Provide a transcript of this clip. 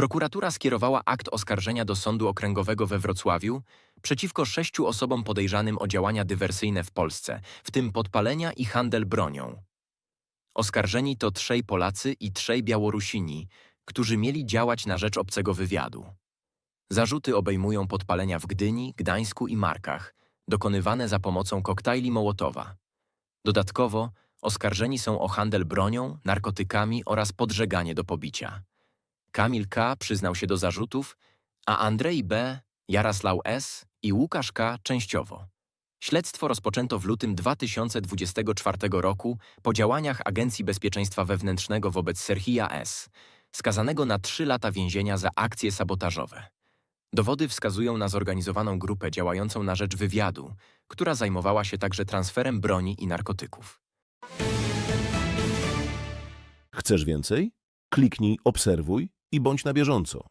Prokuratura skierowała akt oskarżenia do Sądu Okręgowego we Wrocławiu przeciwko sześciu osobom podejrzanym o działania dywersyjne w Polsce, w tym podpalenia i handel bronią. Oskarżeni to trzej Polacy i trzej Białorusini, którzy mieli działać na rzecz obcego wywiadu. Zarzuty obejmują podpalenia w Gdyni, Gdańsku i Markach, dokonywane za pomocą koktajli Mołotowa. Dodatkowo oskarżeni są o handel bronią, narkotykami oraz podżeganie do pobicia. Kamil K. przyznał się do zarzutów, a Andrzej B., Jarosław S. i Łukasz K. częściowo. Śledztwo rozpoczęto w lutym 2024 roku po działaniach Agencji Bezpieczeństwa Wewnętrznego wobec Serhija S., skazanego na trzy lata więzienia za akcje sabotażowe. Dowody wskazują na zorganizowaną grupę działającą na rzecz wywiadu, która zajmowała się także transferem broni i narkotyków. Chcesz więcej? Kliknij obserwuj i bądź na bieżąco.